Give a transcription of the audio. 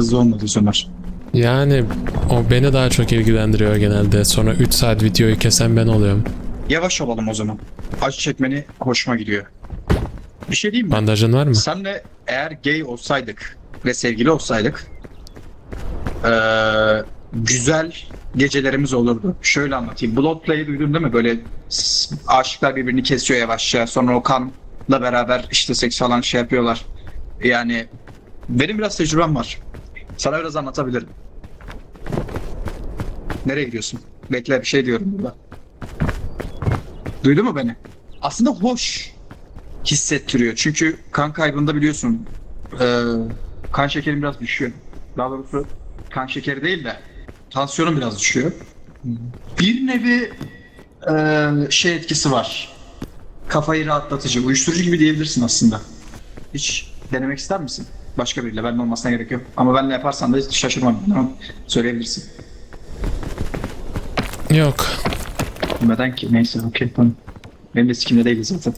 hızlı olmalıyız Ömer. Yani o beni daha çok ilgilendiriyor genelde. Sonra 3 saat videoyu kesen ben oluyorum. Yavaş olalım o zaman. Acı çekmeni hoşuma gidiyor. Bir şey diyeyim mi? Bandajın var mı? Senle eğer gay olsaydık ve sevgili olsaydık eee, güzel gecelerimiz olurdu. Şöyle anlatayım. Bloodplay'i duydun değil mi? Böyle aşıklar birbirini kesiyor yavaşça. Sonra o kanla beraber işte seks falan şey yapıyorlar. Yani benim biraz tecrübem var. Sana biraz anlatabilirim. Nereye gidiyorsun? Bekle bir şey diyorum burada. Duydun mu beni? Aslında hoş hissettiriyor. Çünkü kan kaybında biliyorsun e, kan şekerim biraz düşüyor. Daha doğrusu kan şekeri değil de tansiyonum biraz düşüyor. Bir nevi e, şey etkisi var. Kafayı rahatlatıcı, uyuşturucu gibi diyebilirsin aslında. Hiç denemek ister misin? Başka biriyle, benimle olmasına gerek yok. Ama benimle yaparsan da şaşırmam. Tamam, Söyleyebilirsin. Yok. Neden ki? Neyse, okey tamam. Benim de sikimde değiliz zaten.